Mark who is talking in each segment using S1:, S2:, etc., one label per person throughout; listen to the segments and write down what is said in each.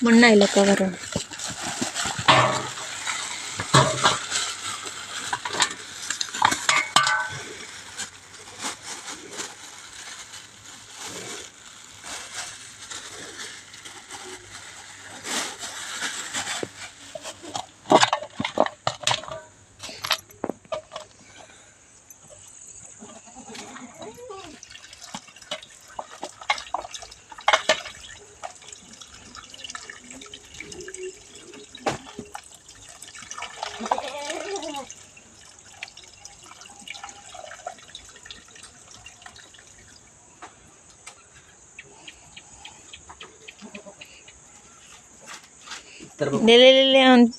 S1: Bueno, ahí lo. ನೆಲೆಯಲ್ಲಿ ಒಂದು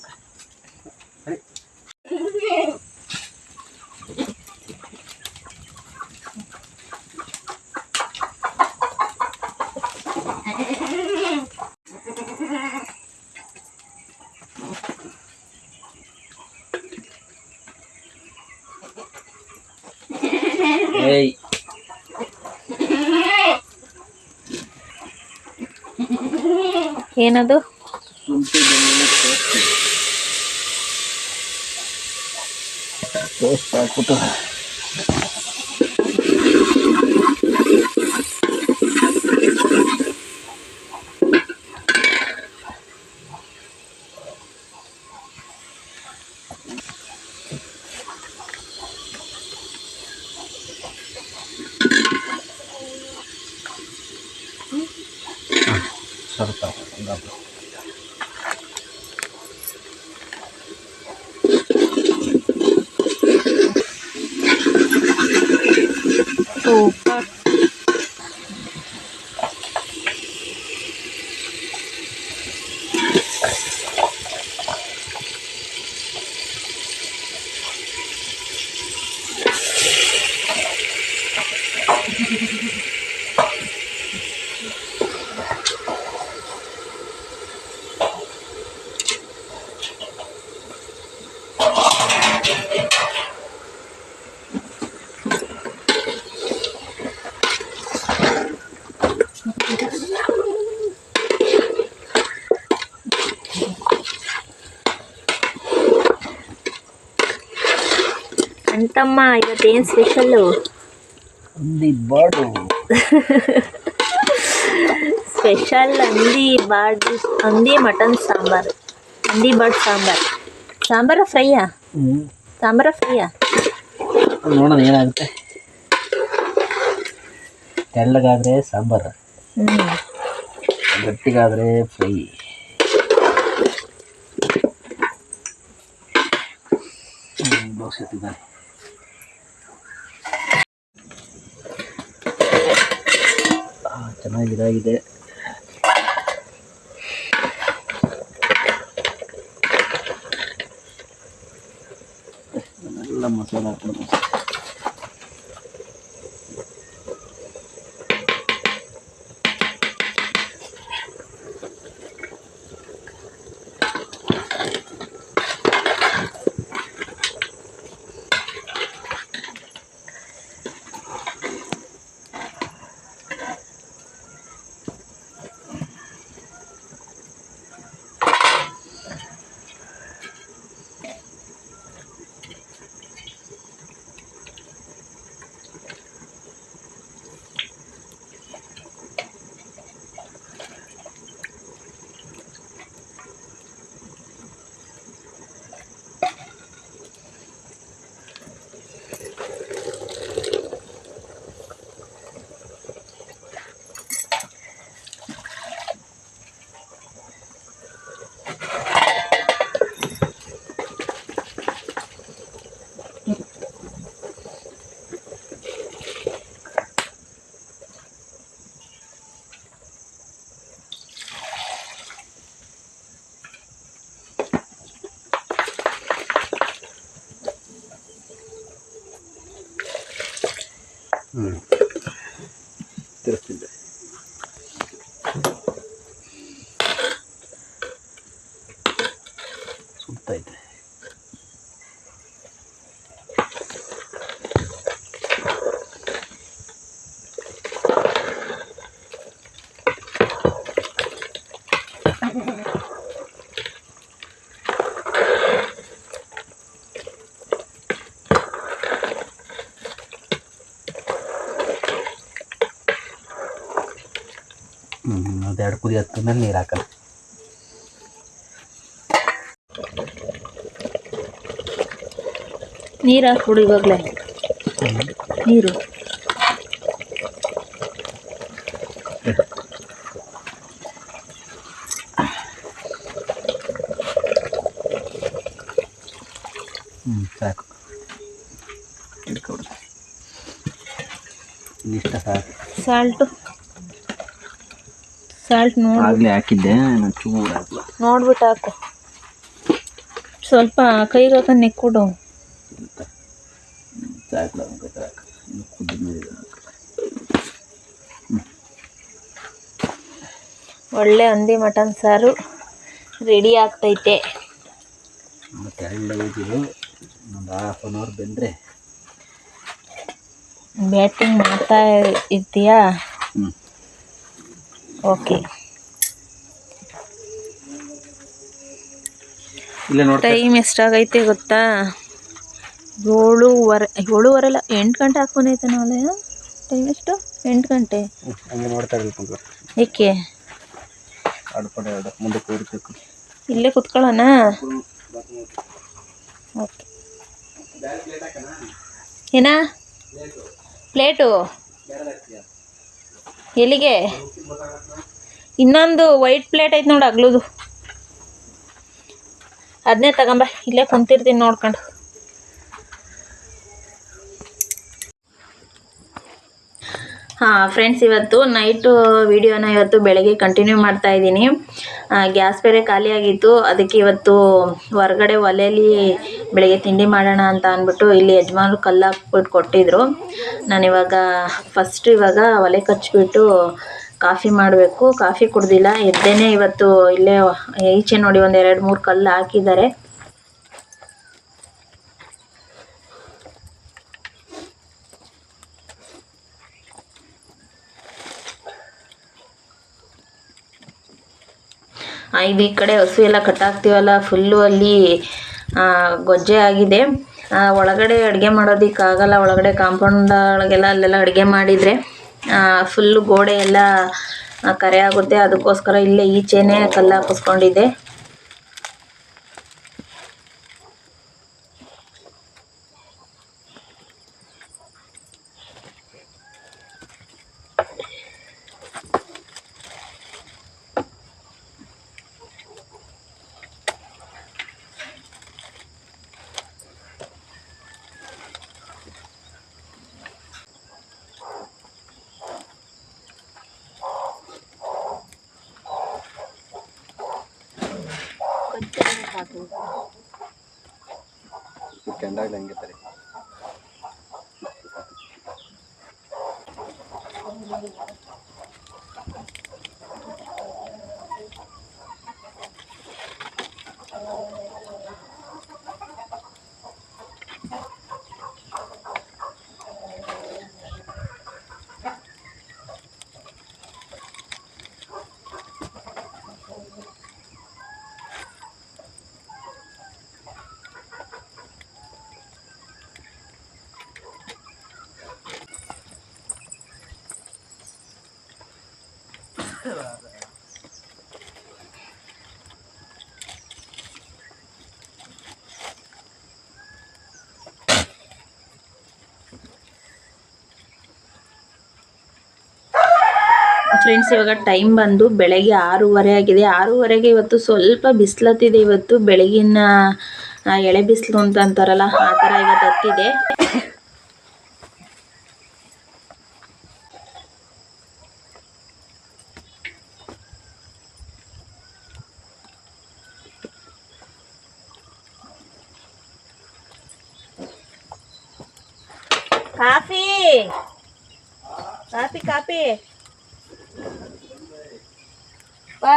S2: ಏಯ್
S1: ಏನದು
S2: বলতে
S1: গেলে ಅಂತಮ್ಮ ಇವತ್ತೇನು ಸ್ಪೆಷಲ್ಲು
S2: ಹಂದಿ ಬಾಡು
S1: ಸ್ಪೆಷಲ್ ಹಂದಿ ಬಾಡ್ ಹಂದಿ ಮಟನ್ ಸಾಂಬಾರ್ ಹಂದಿ ಬಾಡ್ ಸಾಂಬಾರ್ ಸಾಂಬಾರ ಫ್ರೈಯಾ
S2: ಹ್ಞೂ
S1: ಸಾಂಬಾರ ಫ್ರೈಯಾ
S2: ನೋಡೋಣ ಏನಾಗುತ್ತೆ ತೆಳ್ಳಗಾದರೆ ಸಾಂಬಾರು
S1: ಹ್ಞೂ
S2: ಗಟ್ಟಿಗಾದರೆ ಫ್ರೈ ದೋಸೆ ತಿಂದಾನೆ ಚೆನ್ನಾಗಿದಾಗಿದೆ ಎಲ್ಲ ಮಸಾಲೆ ಹಾಕ್ಬಿಡು ಹ್ಞೂ ಅದೆರಡು ಮೇಲೆ ನೀರು ಹಾಕಲ್ಲ.
S1: ನೀರು ಹಾಕ್ಬಿಡು ಇವಾಗಲೇ. ನೀರು.
S2: ಹ್ಞೂ ಸಾಕು. ಇಷ್ಟ ಸಾಕು.
S1: ಸಾಲ್ಟು ಸಾಲ್ಟ್ ನೋಡಿ.
S2: ಆಗಲೇ ಹಾಕಿದ್ದೆ ನಾನು ಚೂರು ಹಾಕಲ್ಲ
S1: ನೋಡ್ಬಿಟ್ಟು ಹಾಕು. ಸ್ವಲ್ಪ ಕೈಗೆ ಹಾಕೊಂಡು
S2: ಇನ್ನು
S1: ಒಳ್ಳೆ ಹಂದಿ ಮಟನ್ ಸಾರು ರೆಡಿ ಆಗ್ತೈತೆ.
S2: ಮತ್ತು ಎರಡು ಹೋಗಿದ್ದು ಒಂದು ಹಾಫ್ ಆನ್ ಅವರ್ ಬೆಂದರೆ.
S1: ಬ್ಯಾಟಿಂಗ್ ಮಾಡ್ತಾ ಇರ್ತೀಯಾ
S2: ಹ್ಞೂ
S1: ಓಕೆ. ಟೈಮ್ ಎಷ್ಟಾಗೈತೆ ಗೊತ್ತಾ? ಏಳುವರೆ ಏಳುವರೆ ಅಲ್ಲ ಎಂಟು ಗಂಟೆ ಹಾಕೊಂಡೈತೆ ನಾಳೆ? ಟೈಮ್ ಎಷ್ಟು? ಎಂಟು ಗಂಟೆ. ಏಕೆ? ಇಲ್ಲೇ ಕುತ್ಕೊಳ್ಳೋಣ ಓಕೆ. ಏನಾ? ಪ್ಲೇಟು? ಎಲ್ಲಿಗೆ? ಇನ್ನೊಂದು ವೈಟ್ ಪ್ಲೇಟ್ ಐತೆ ನೋಡು ಅಗ್ಲದು. ಅದನ್ನೇ ತಗೊಂಬ ಇಲ್ಲೇ ಕುಂತಿರ್ತೀನಿ ನೋಡ್ಕೊಂಡು. ಹಾಂ ಫ್ರೆಂಡ್ಸ್ ಇವತ್ತು ನೈಟು ವಿಡಿಯೋನ ಇವತ್ತು ಬೆಳಗ್ಗೆ ಕಂಟಿನ್ಯೂ ಮಾಡ್ತಾ ಇದ್ದೀನಿ. ಗ್ಯಾಸ್ ಬೇರೆ ಖಾಲಿಯಾಗಿತ್ತು ಅದಕ್ಕೆ ಇವತ್ತು ಹೊರಗಡೆ ಒಲೆಯಲ್ಲಿ ಬೆಳಗ್ಗೆ ತಿಂಡಿ ಮಾಡೋಣ ಅಂತ ಅಂದ್ಬಿಟ್ಟು ಇಲ್ಲಿ ಯಜಮಾನ್ರು ಕಲ್ಲು ಹಾಕ್ಬಿಟ್ಟು ಕೊಟ್ಟಿದ್ರು. ನಾನಿವಾಗ ಫಸ್ಟ್ ಇವಾಗ ಒಲೆ ಕಚ್ಚಿಬಿಟ್ಟು ಕಾಫಿ ಮಾಡಬೇಕು. ಕಾಫಿ ಕುಡ್ದಿಲ್ಲ. ಎದ್ದೇನೆ ಇವತ್ತು ಇಲ್ಲೇ ಈಚೆ ನೋಡಿ ಒಂದು ಎರಡು ಮೂರು ಕಲ್ಲು ಹಾಕಿದ್ದಾರೆ. ಇದು ಈ ಕಡೆ ಹಸು ಎಲ್ಲ ಕಟ್ಟಾಕ್ತೀವಲ್ಲ ಫುಲ್ಲು ಅಲ್ಲಿ ಗೊಜ್ಜೆ ಆಗಿದೆ. ಒಳಗಡೆ ಅಡುಗೆ ಮಾಡೋದಕ್ಕಾಗಲ್ಲ, ಒಳಗಡೆ ಕಾಂಪೌಂಡ್ ಒಳಗೆಲ್ಲ ಅಲ್ಲೆಲ್ಲ ಅಡುಗೆ ಮಾಡಿದರೆ ಫುಲ್ಲು ಗೋಡೆ ಎಲ್ಲ ಕರೆ ಆಗುತ್ತೆ. ಅದಕ್ಕೋಸ್ಕರ ಇಲ್ಲೇ ಈಚೆನೇ ಕಲ್ಲು ಹಾಕಿಸ್ಕೊಂಡಿದ್ದೆ.
S2: ಕೆಂಡಾಗ್ಲಿ ಹಂಗೆ ತಾರೆ
S1: ಫ್ರೆಂಡ್ಸ್ ಇವಾಗ ಟೈಮ್ ಬಂದು ಬೆಳಗ್ಗೆ ಆರೂವರೆ ಆಗಿದೆ. ಆರೂವರೆಗೆ ಇವತ್ತು ಸ್ವಲ್ಪ ಬಿಸಿಲತ್ತಿದೆ ಇವತ್ತು. ಬೆಳಗಿನ ಎಳೆ ಬಿಸಿಲು ಅಂತ ಅಂತಾರಲ್ಲ, ಆ ಥರ ಇವತ್ತು ಹತ್ತಿದೆ. ಕಾಫಿ! Coffee coffee. ಬಾ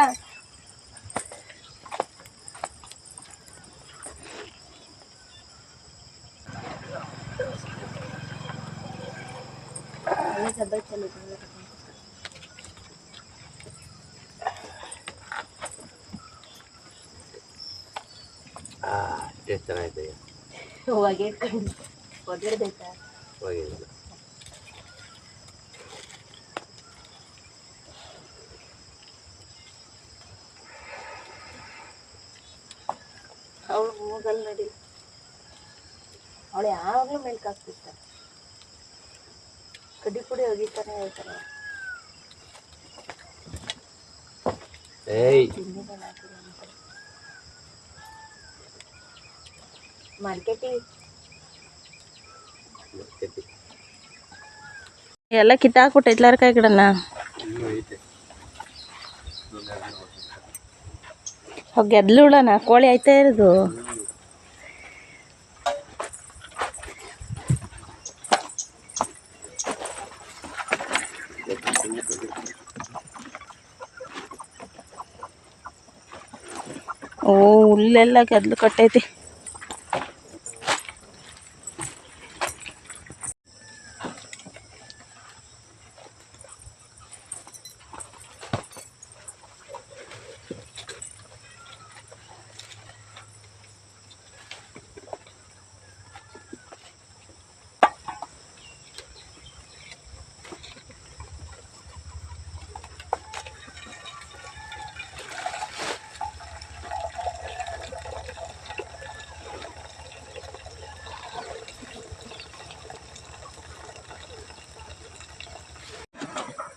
S2: ಎಷ್ಟು ಚೆನ್ನಾಗಿದೆ
S1: ಒಗೆದ್ಕೊಂಡು ಒಗೆಡ್ದೈತಾ ಅವಳು ಮೂಗಲ್ ನಡಿ. ಅವಳು ಯಾವಾಗಲೂ ಮೆಲ್ಕ್ ಹಾಕ್ತಿರ್ತಾರೆ ಕಡಿ ಪುಡಿ ಒಗಿತಾನೆ ಹೇಳ್ತಾರೆ ಎಲ್ಲ ಕಿತ್ತಾಕ್ಬಿಟ್ಟು ಎಲ್ಲಾರ ಕೈ ಗಿಡನ
S2: ಇನ್ನೂ ಐತೆ
S1: ಗೆದ್ಲು ಉಳನ ಕೋಳಿ ಆಯ್ತಾ ಇರೋದು? ಓ ಹುಲ್ಲೆಲ್ಲ ಗೆದ್ಲು ಕಟ್ಟೈತಿ.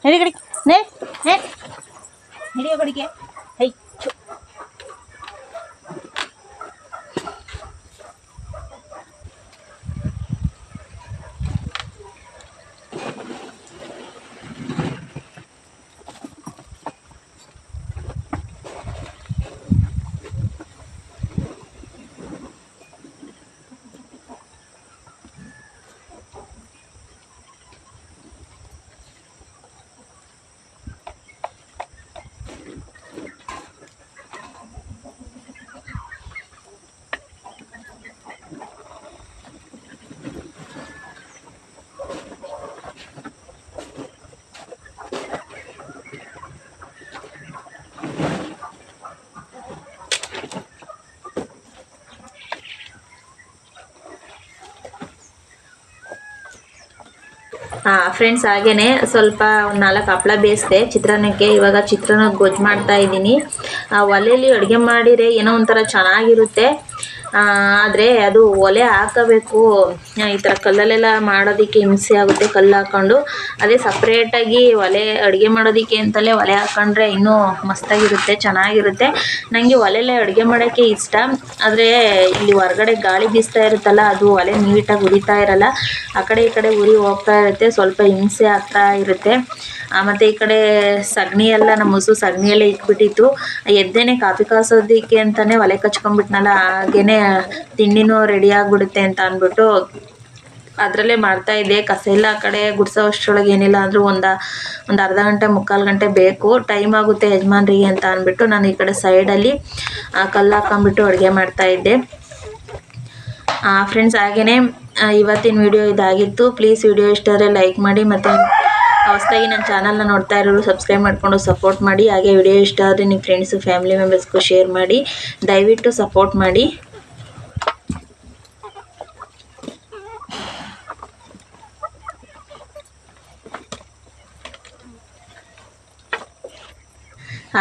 S1: ನಡಿ ಕಡೆ ನೇ ನೇ ಫ್ರೆಂಡ್ಸ್ ಹಾಗೇನೆ ಸ್ವಲ್ಪ ಒಂದು ನಾಲ್ಕು ಹಪ್ಳ ಬೇಯಿಸಿದೆ. ಚಿತ್ರಾನ್ನಕ್ಕೆ ಇವಾಗ ಚಿತ್ರಾನ್ನ ಗೊಜ್ಜು ಮಾಡ್ತಾ ಇದ್ದೀನಿ. ಒಲೆಯಲ್ಲಿ ಅಡುಗೆ ಮಾಡಿದರೆ ಏನೋ ಒಂಥರ ಚೆನ್ನಾಗಿರುತ್ತೆ. ಆದರೆ ಅದು ಒಲೆ ಹಾಕಬೇಕು. ಈ ಥರ ಕಲ್ಲಲ್ಲೆಲ್ಲ ಮಾಡೋದಕ್ಕೆ ಹಿಂಸೆ ಆಗುತ್ತೆ ಕಲ್ಲು ಹಾಕ್ಕೊಂಡು ಅದೇ ಸಪ್ರೇಟಾಗಿ ಒಲೆ ಅಡುಗೆ ಮಾಡೋದಕ್ಕೆ ಅಂತಲೇ ಒಲೆ ಹಾಕೊಂಡ್ರೆ ಇನ್ನೂ ಮಸ್ತಾಗಿರುತ್ತೆ, ಚೆನ್ನಾಗಿರುತ್ತೆ. ನನಗೆ ಒಲೆಯಲ್ಲೇ ಅಡುಗೆ ಮಾಡೋಕ್ಕೆ ಇಷ್ಟ. ಆದರೆ ಇಲ್ಲಿ ಹೊರಗಡೆ ಗಾಳಿ ಬೀಸ್ತಾ ಇರುತ್ತಲ್ಲ, ಅದು ಒಲೆ ನೀಟಾಗಿ ಉರಿತಾ ಇರಲ್ಲ. ಆ ಕಡೆ ಈ ಕಡೆ ಉರಿ ಹೋಗ್ತಾ ಇರುತ್ತೆ, ಸ್ವಲ್ಪ ಹಿಂಸೆ ಆಗ್ತಾ ಇರುತ್ತೆ. ಮತ್ತೆ ಈ ಕಡೆ ಸಗಣಿ ಎಲ್ಲ ನಮ್ಮ ಮುಸು ಸಗಣಿಯಲ್ಲೇ ಇಟ್ಬಿಟ್ಟಿತ್ತು. ಎದ್ದೇನೆ ಕಾಫಿ ಕಾಸೋದಿಕ್ಕೆ ಅಂತಾನೆ ಒಲೆ ಕಚ್ಕೊಂಡ್ಬಿಟ್ನಲ್ಲ, ಹಾಗೇನೆ ತಿಂಡಿನೂ ರೆಡಿ ಆಗಿಬಿಡುತ್ತೆ ಅಂತ ಅಂದ್ಬಿಟ್ಟು ಅದರಲ್ಲೇ ಮಾಡ್ತಾ ಇದ್ದೆ. ಕಸ ಎಲ್ಲ ಆ ಕಡೆ ಗುಡ್ಸೋ ಅಷ್ಟರೊಳಗೆ ಏನಿಲ್ಲ ಅಂದರೂ ಒಂದು ಒಂದು ಅರ್ಧ ಗಂಟೆ, ಮುಕ್ಕಾಲು ಗಂಟೆ ಬೇಕು. ಟೈಮ್ ಆಗುತ್ತೆ ಯಜಮಾನ್ರಿಗೆ ಅಂತ ಅಂದ್ಬಿಟ್ಟು ನಾನು ಈ ಕಡೆ ಸೈಡಲ್ಲಿ ಕಲ್ಲು ಹಾಕೊಂಡ್ಬಿಟ್ಟು ಅಡುಗೆ ಮಾಡ್ತಾ ಇದ್ದೆ. ಫ್ರೆಂಡ್ಸ್ ಹಾಗೆಯೇ ಇವತ್ತಿನ ವಿಡಿಯೋ ಇದಾಗಿತ್ತು. ಪ್ಲೀಸ್ ವಿಡಿಯೋ ಇಷ್ಟ ಆದರೆ ಲೈಕ್ ಮಾಡಿ ಮತ್ತು ಹೊಸದಾಗಿ ನನ್ನ ಚಾನಲ್ನ ನೋಡ್ತಾ ಇರೋರು ಸಬ್ಸ್ಕ್ರೈಬ್ ಮಾಡಿಕೊಂಡು ಸಪೋರ್ಟ್ ಮಾಡಿ. ಹಾಗೆ ವಿಡಿಯೋ ಇಷ್ಟ ಆದರೆ ನಿಮ್ಮ ಫ್ರೆಂಡ್ಸು ಫ್ಯಾಮಿಲಿ ಮೆಂಬರ್ಸ್ಗೂ ಶೇರ್ ಮಾಡಿ. ದಯವಿಟ್ಟು ಸಪೋರ್ಟ್ ಮಾಡಿ.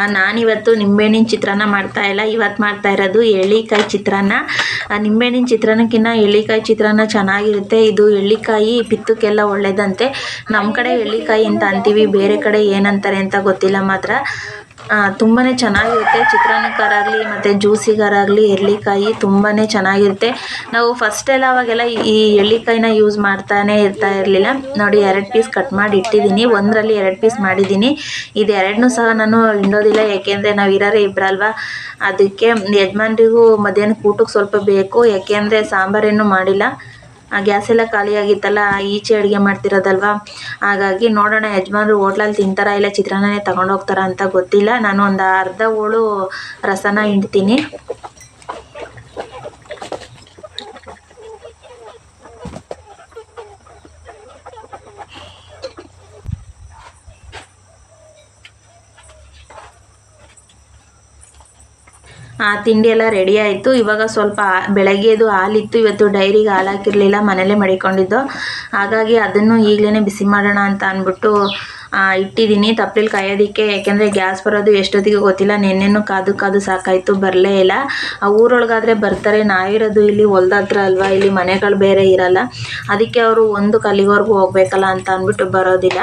S1: ನಾನಿವತ್ತು ನಿಂಬೆಹಣ್ಣಿನ ಚಿತ್ರಾನ್ನ ಮಾಡ್ತಾ ಇಲ್ಲ. ಇವತ್ತು ಮಾಡ್ತಾ ಇರೋದು ಎಳ್ಳಿಕಾಯಿ ಚಿತ್ರಾನ್ನ. ನಿಂಬೆಹಣ್ಣಿನ ಚಿತ್ರಾನ್ನಕ್ಕಿಂತ ಎಳ್ಳಿಕಾಯಿ ಚಿತ್ರಾನ್ನ ಚೆನ್ನಾಗಿರುತ್ತೆ. ಇದು ಎಳ್ಳಿಕಾಯಿ ಪಿತ್ತಕ್ಕೆಲ್ಲ ಒಳ್ಳೇದಂತೆ. ನಮ್ಮ ಕಡೆ ಎಳ್ಳಿಕಾಯಿ ಅಂತ ಅಂತೀವಿ. ಬೇರೆ ಕಡೆ ಏನಂತಾರೆ ಅಂತ ಗೊತ್ತಿಲ್ಲ ಮಾತ್ರ. ತುಂಬಾ ಚೆನ್ನಾಗಿರುತ್ತೆ. ಚಿತ್ರಾನ್ನಕ್ಕಾರಾಗಲಿ, ಮತ್ತು ಜ್ಯೂಸಿಗಾರಾಗಲಿ ಎಳ್ಳಿಕಾಯಿ ತುಂಬಾ ಚೆನ್ನಾಗಿರುತ್ತೆ. ನಾವು ಫಸ್ಟೆಲ್ಲ ಅವಾಗೆಲ್ಲ ಈ ಎಳ್ಳಿಕಾಯಿನ ಯೂಸ್ ಮಾಡ್ತಾನೆ ಇರ್ತಾ ಇರಲಿಲ್ಲ. ನೋಡಿ, ಎರಡು ಪೀಸ್ ಕಟ್ ಮಾಡಿ ಇಟ್ಟಿದ್ದೀನಿ. ಒಂದರಲ್ಲಿ ಎರಡು ಪೀಸ್ ಮಾಡಿದ್ದೀನಿ. ಇದು ಎರಡನ್ನೂ ಸಹ ನಾನು ಹಿಂಡೋದಿಲ್ಲ. ಯಾಕೆಂದರೆ ನಾವು ಇರೋರೇ ಇಬ್ಬರಲ್ವಾ ಅದಕ್ಕೆ ಯಜಮಾನ್ರಿಗೂ ಮಧ್ಯಾಹ್ನಕ್ಕೆ ಊಟಕ್ಕೆ ಸ್ವಲ್ಪ ಬೇಕು. ಯಾಕೆಂದರೆ ಸಾಂಬಾರೇನು ಮಾಡಿಲ್ಲ. ಆ ಗ್ಯಾಸ್ ಎಲ್ಲ ಖಾಲಿಯಾಗಿತ್ತಲ್ಲ, ಈಚೆ ಅಡುಗೆ ಮಾಡ್ತಿರೋದಲ್ವ? ಹಾಗಾಗಿ ನೋಡೋಣ, ಯಜಮಾನ್ರು ಹೋಟ್ಲಲ್ಲಿ ತಿಂತಾರಾ ಇಲ್ಲ ಚಿತ್ರಾನ್ನನೇ ಹೋಗ್ತಾರಾ ಅಂತ ಗೊತ್ತಿಲ್ಲ. ನಾನು ಒಂದು ಅರ್ಧ ಹೋಳು ರಸನ ಹಿಂಡ್ತೀನಿ. ಆ ತಿಂಡಿ ಎಲ್ಲ ರೆಡಿ ಆಯಿತು. ಇವಾಗ ಸ್ವಲ್ಪ ಬೆಳಗ್ಗೆ ಬೆಳಗ್ಗೆದು ಹಾಲಿತ್ತು. ಇವತ್ತು ಡೈರಿಗೆ ಹಾಲು ಹಾಕಿರಲಿಲ್ಲ ಮನೇಲೇ ಮಡಿಕೊಂಡಿದ್ದು. ಹಾಗಾಗಿ ಅದನ್ನು ಈಗಲೇ ಬಿಸಿ ಮಾಡೋಣ ಅಂತ ಅಂದ್ಬಿಟ್ಟು ಇಟ್ಟಿದ್ದೀನಿ. ತಪ್ಪಲಿ ಕಾಯೋದಕ್ಕೆ. ಯಾಕೆಂದರೆ ಗ್ಯಾಸ್ ಬರೋದು ಎಷ್ಟೊತ್ತಿಗೆ ಗೊತ್ತಿಲ್ಲ. ನೆನ್ನೆನೂ ಕಾದು ಕಾದು ಸಾಕಾಯಿತು. ಬರಲೇ ಇಲ್ಲ. ಆ ಊರೊಳಗಾದರೆ ಬರ್ತಾರೆ. ನಾವಿರೋದು ಇಲ್ಲಿ ಹೊಲ್ದ ಹತ್ರ ಅಲ್ವಾ? ಇಲ್ಲಿ ಮನೆಗಳು ಬೇರೆ ಇರಲ್ಲ. ಅದಕ್ಕೆ ಅವರು ಒಂದು ಕಲ್ಲಿವರೆಗೂ ಹೋಗ್ಬೇಕಲ್ಲ ಅಂತ ಅಂದ್ಬಿಟ್ಟು ಬರೋದಿಲ್ಲ.